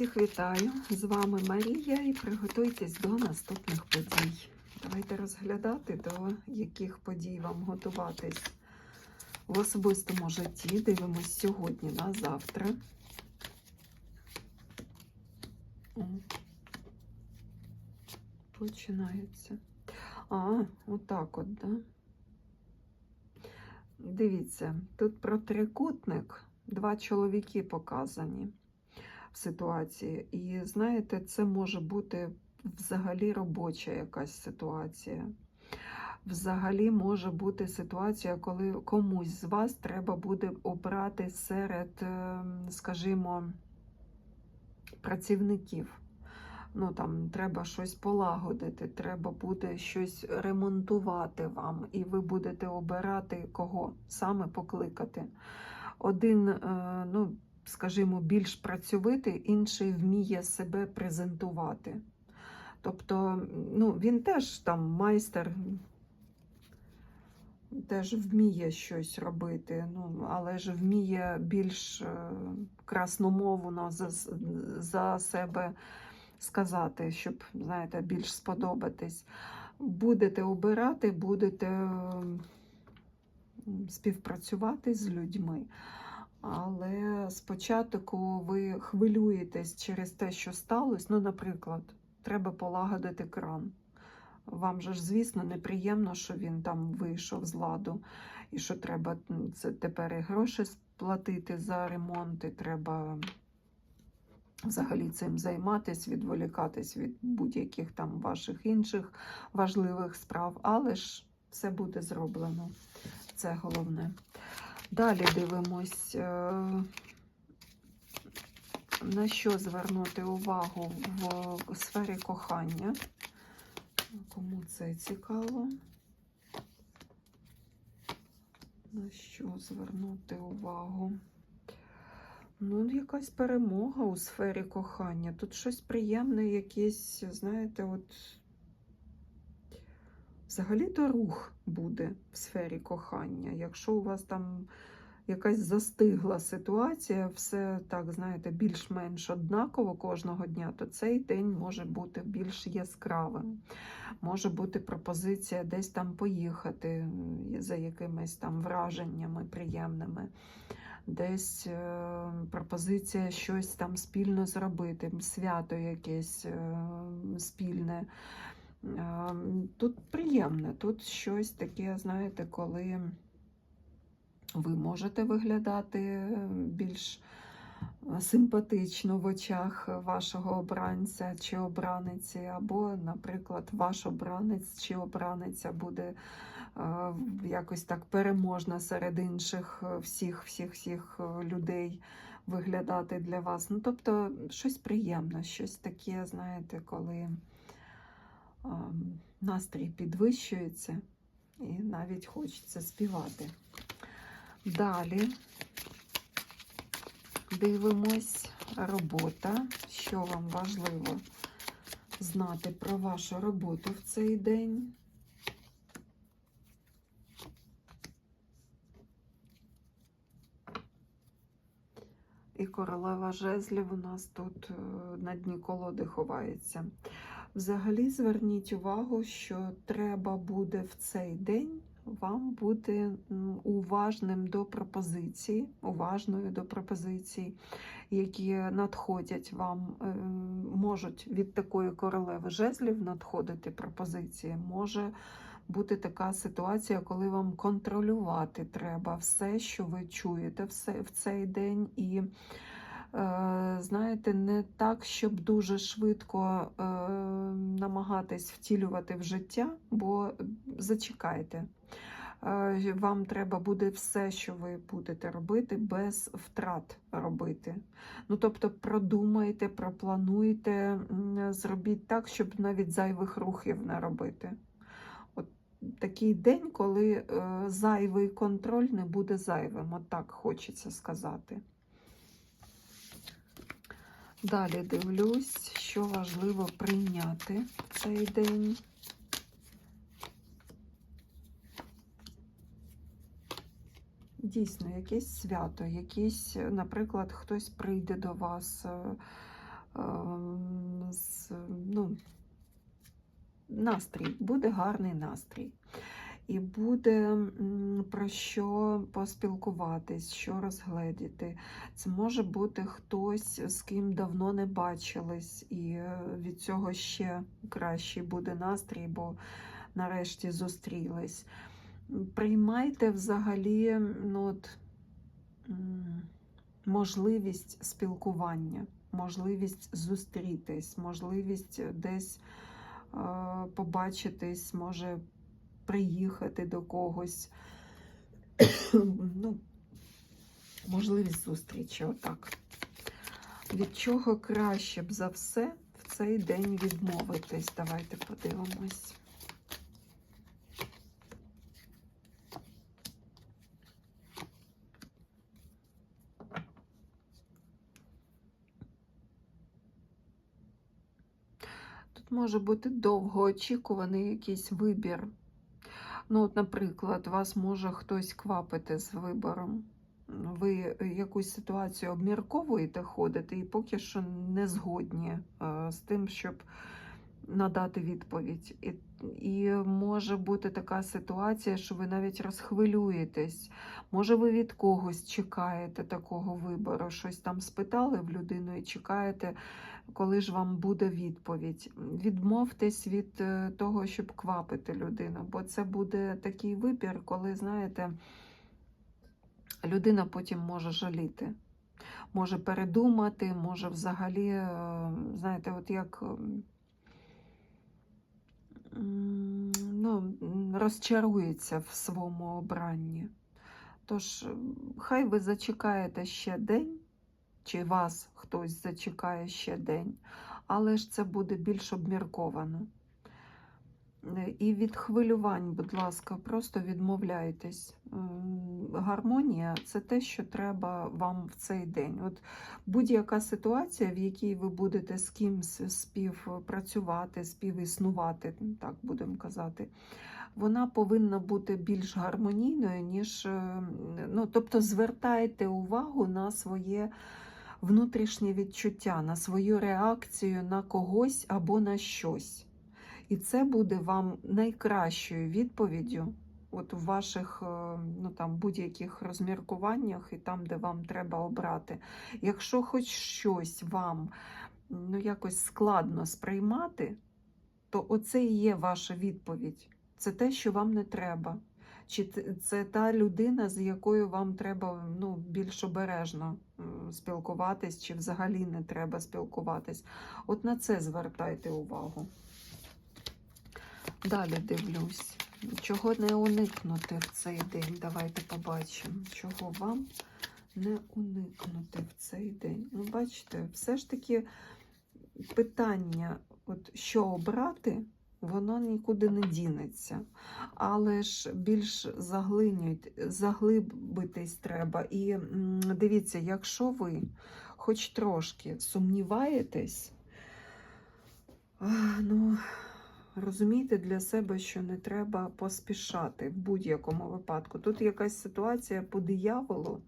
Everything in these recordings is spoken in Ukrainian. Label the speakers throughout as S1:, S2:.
S1: Всіх вітаю! З вами Марія і приготуйтесь до наступних подій. Давайте розглядати, до яких подій вам готуватись в особистому житті. Дивимось сьогодні на завтра. Починається. А, отак от, да? Дивіться, тут про трикутник два чоловіки показані в ситуації. І знаєте, це може бути взагалі робоча якась ситуація. Взагалі може бути ситуація, коли комусь з вас треба буде обрати серед, е, скажімо, працівників. Ну, там треба щось полагодити, треба буде щось ремонтувати вам, і ви будете обирати кого саме покликати. Один, е, ну, скажімо, більш працьовитий, інший вміє себе презентувати. Тобто, ну, він теж там майстер, теж вміє щось робити, ну, але ж вміє більш е, красномовно за, за себе сказати, щоб, знаєте, більш сподобатись. Будете обирати, будете співпрацювати з людьми. Але спочатку ви хвилюєтесь через те, що сталося. Ну, наприклад, треба полагодити кран. Вам же ж, звісно, неприємно, що він там вийшов з ладу, і що треба це тепер і гроші сплатити за ремонт, і треба взагалі цим займатися, відволікатись від будь-яких там ваших інших важливих справ. Але ж все буде зроблено. Це головне. Далі дивимось, е, на що звернути увагу в сфері кохання. Кому це цікаво? На що звернути увагу? Ну, якась перемога у сфері кохання. Тут щось приємне, якесь, знаєте, от взагалі-то рух буде в сфері кохання. Якщо у вас там якась застигла ситуація, все так, знаєте, більш-менш однаково кожного дня, то цей день може бути більш яскравим. Може бути пропозиція десь там поїхати за якимись там враженнями приємними. Десь е, пропозиція щось там спільно зробити, свято якесь е, спільне. Е, Тут приємне, тут щось таке, знаєте, коли ви можете виглядати більш симпатично в очах вашого обранця чи обраниці, або, наприклад, ваш обранець чи обраниця буде е, якось так переможна серед інших е, всіх всіх всіх е, людей виглядати для вас. Ну, тобто, щось приємне, щось таке, знаєте, коли е, настрій підвищується і навіть хочеться співати. Далі дивимось робота, що вам важливо знати про вашу роботу в цей день. І королева жезлів у нас тут е, на дні колоди ховається. Взагалі зверніть увагу, що треба буде в цей день вам бути уважним до пропозицій, уважною до пропозицій, які надходять вам, е, можуть від такої королеви жезлів надходити пропозиції. Може бути така ситуація, коли вам контролювати треба все, що ви чуєте в цей день. і Е, знаєте, не так, щоб дуже швидко е, намагатись втілювати в життя, бо зачекайте. Е, Вам треба буде все, що ви будете робити, без втрат робити. Ну, тобто, продумайте, проплануйте, зробіть так, щоб навіть зайвих рухів не робити. От такий день, коли е, зайвий контроль не буде зайвим, от так хочеться сказати. Далі дивлюсь, що важливо прийняти цей день. Дійсно, якесь свято, якесь, наприклад, хтось прийде до вас, е, ем, з, ну, настрій, буде гарний настрій. І буде про що поспілкуватись, що розгледіти. Це може бути хтось, з ким давно не бачились, і е, від цього ще кращий буде настрій, бо нарешті зустрілись. Приймайте взагалі ну, от, можливість спілкування, можливість зустрітись, можливість десь е, побачитись, може приїхати до когось. ну, можливість зустрічі, отак. Від чого краще б за все в цей день відмовитись? Давайте подивимось. Тут може бути довгоочікуваний якийсь вибір. Ну, от, наприклад, вас може хтось квапити з вибором. Ви якусь ситуацію обмірковуєте, ходите, і поки що не згодні е, з тим, щоб надати відповідь. І, і може бути така ситуація, що ви навіть розхвилюєтесь. Може, ви від когось чекаєте такого вибору, щось там спитали в людину і чекаєте, коли ж вам буде відповідь. Відмовтесь від е, того, щоб квапити людину, бо це буде такий вибір, коли, знаєте, людина потім може жаліти. Може передумати, може взагалі, е, знаєте, от як ну, розчарується в своєму обранні. Тож, хай ви зачекаєте ще день, чи вас хтось зачекає ще день, але ж це буде більш обмірковано. Е, І від хвилювань, будь ласка, просто відмовляйтесь. Гармонія це те, що треба вам в цей день. От будь-яка ситуація, в якій ви будете з кимсь співпрацювати, співіснувати, так будемо казати, вона повинна бути більш гармонійною, ніж е, ну, тобто звертайте увагу на своє внутрішнє відчуття, на свою реакцію на когось або на щось. І це буде вам найкращою відповіддю от у ваших е, ну, там, будь-яких розміркуваннях і там, де вам треба обрати. Якщо хоч щось вам ну, якось складно сприймати, то оце і є ваша відповідь. Це те, що вам не треба. Чи це та людина, з якою вам треба ну, більш обережно спілкуватись, чи взагалі не треба спілкуватись. От на це звертайте увагу. Далі дивлюсь. Чого не уникнути в цей день? Давайте побачимо, чого вам не уникнути в цей день. Ну, бачите, все ж таки питання, от що обрати, воно нікуди не дінеться. Але ж більш заглинюють, заглибитись треба. І дивіться, якщо ви хоч трошки сумніваєтесь, ну, розумійте для себе, що не треба поспішати в будь-якому випадку. Тут якась ситуація по дияволу.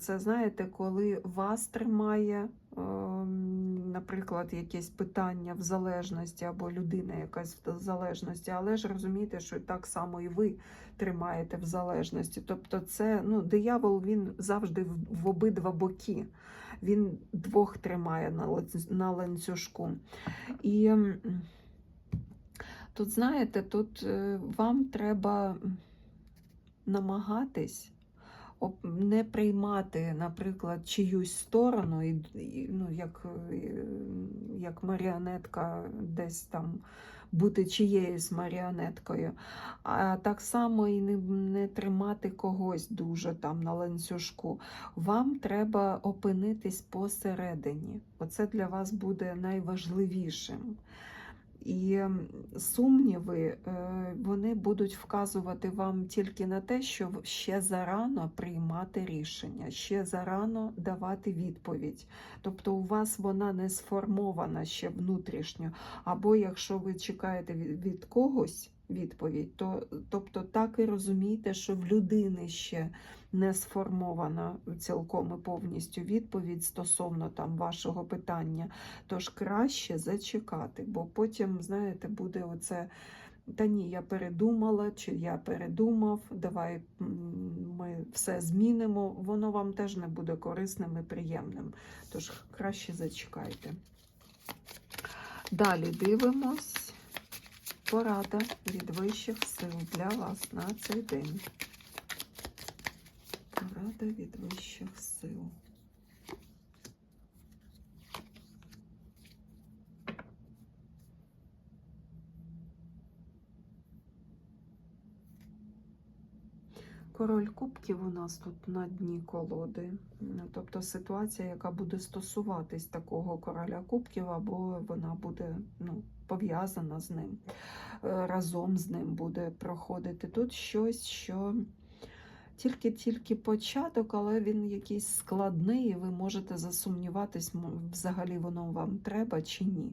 S1: Це знаєте, коли вас тримає, ем, наприклад, якесь питання в залежності, або людина якась в залежності, але ж розумієте, що так само і ви тримаєте в залежності. Тобто, це ну, диявол він завжди в, обидва боки. Він двох тримає на, ланцюжку. І тут, знаєте, тут е, вам треба намагатись не приймати, наприклад, чиюсь сторону, і, ну, як, е, як маріонетка десь там бути чиєюсь маріонеткою, а так само і не, не тримати когось дуже там на ланцюжку. Вам треба опинитись посередині. Оце для вас буде найважливішим. І сумніви е, вони будуть вказувати вам тільки на те, що ще зарано приймати рішення, ще зарано давати відповідь. Тобто у вас вона не сформована ще внутрішньо. Або якщо ви чекаєте від від когось відповідь. То, тобто так і розумійте, що в людини ще не сформована цілком і повністю відповідь стосовно там вашого питання. Тож краще зачекати, бо потім, знаєте, буде оце. Та ні, я передумала, чи я передумав, давай ми все змінимо. Воно вам теж не буде корисним і приємним. Тож краще зачекайте. Далі дивимось. Порада від вищих сил для вас на цей день. Порада від вищих сил. Король кубків у нас тут на дні колоди. Ну, Тобто ситуація, яка буде стосуватись такого короля кубків, або вона буде ну, пов'язана з ним, е, разом з ним буде проходити. Тут щось, що тільки-тільки початок, але він якийсь складний, і ви можете засумніватись, взагалі воно вам треба чи ні.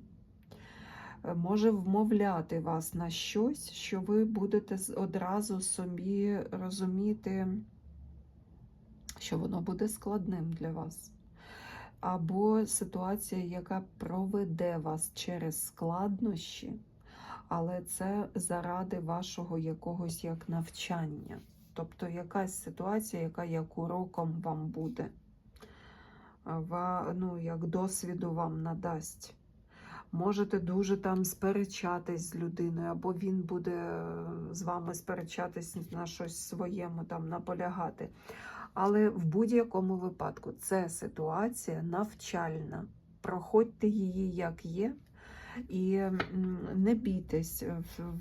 S1: Е, Може вмовляти вас на щось, що ви будете одразу собі розуміти, що воно буде складним для вас. Або ситуація, яка проведе вас через складнощі, але це заради вашого якогось як навчання. Тобто якась ситуація, яка як уроком вам буде, ну, як досвіду вам надасть. Можете дуже там сперечатись з людиною, або він буде е, з вами сперечатись на щось своєму, там наполягати. Але в будь-якому випадку це ситуація навчальна. Проходьте її як є, і не бійтесь.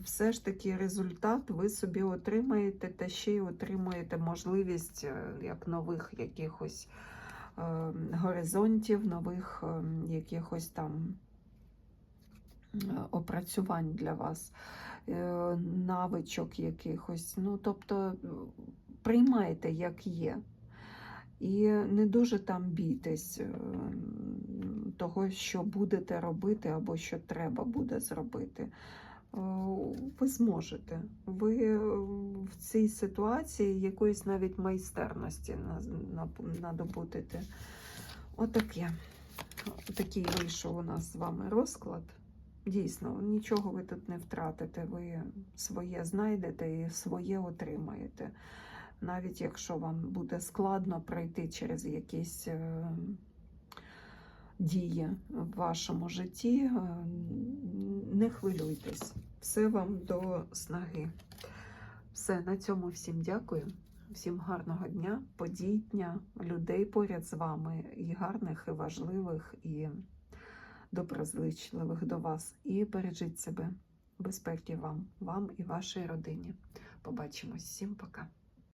S1: Все ж таки результат ви собі отримаєте, та ще й отримуєте можливість е, як нових якихось е, горизонтів, нових е, якихось там опрацювань для вас, е, навичок якихось. Ну, тобто е, приймайте, як є. І не дуже там бійтесь е, того, що будете робити або що треба буде зробити. Е, Ви зможете. Ви е, в цій ситуації якоїсь навіть майстерності на- на- надобудете. Отаке. Такий вийшов у нас з вами розклад. Дійсно, нічого ви тут не втратите. Ви своє знайдете і своє отримаєте. Навіть якщо вам буде складно пройти через якісь е, дії в вашому житті, е, не хвилюйтесь. Все вам до снаги. Все, на цьому всім дякую. Всім гарного дня, подій дня, людей поряд з вами, і гарних, і важливих, і доброзичливих до вас. І бережіть себе. Безпеки вам, вам і вашій родині. Побачимось. Всім пока.